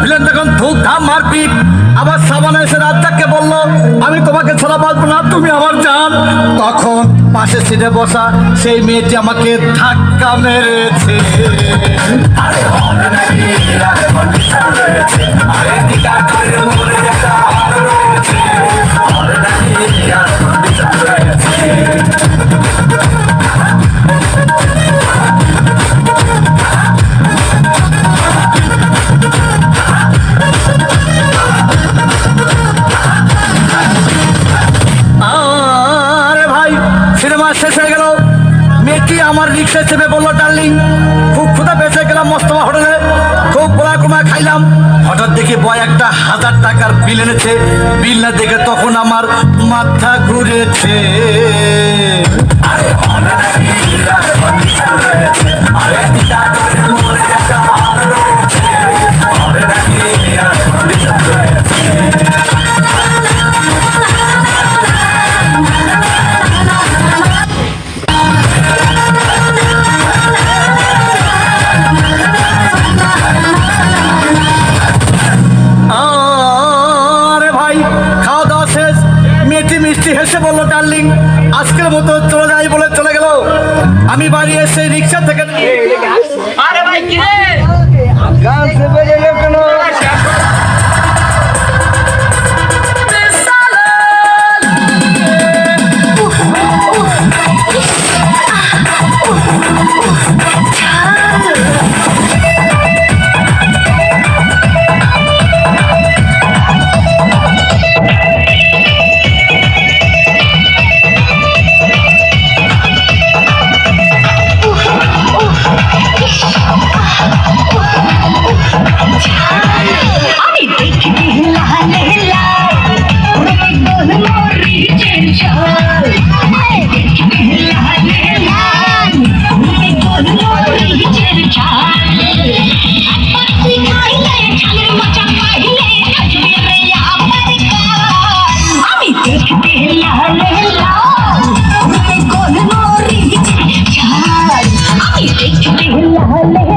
Villain তখন ধুক ধাম মারপিট। আবার সাবান এসে রাজ্জাককে বলল, আমি তোমাকে ছাড়া বাঁচবো না, তুমি আমার জান। তখন পাশে সিটে বসা সেই মেয়েটি আমাকে ধাক্কা মেরেছে। আরে সিনেমা শেষ হয়ে গেল। মেয়েটি আমার রিক্সায় চেপে বলল, ডার্লিং, খুব ক্ষুদা বেঁচে গেলাম মস্তমা হোটেলে। খুব গোলা কমা খাইলাম। হঠাৎ দেখি বয় একটা হাজার টাকার বিল এনেছে। বিল না দেখে তখন আমার মাথা ঘুরেছে। আরে বলল, ডার্লিং, আজকের মতো চলে যাই বলে চলে গেল। আমি বাড়ি এসে রিক্সা থেকে আরে ভাই, কি রে? গোল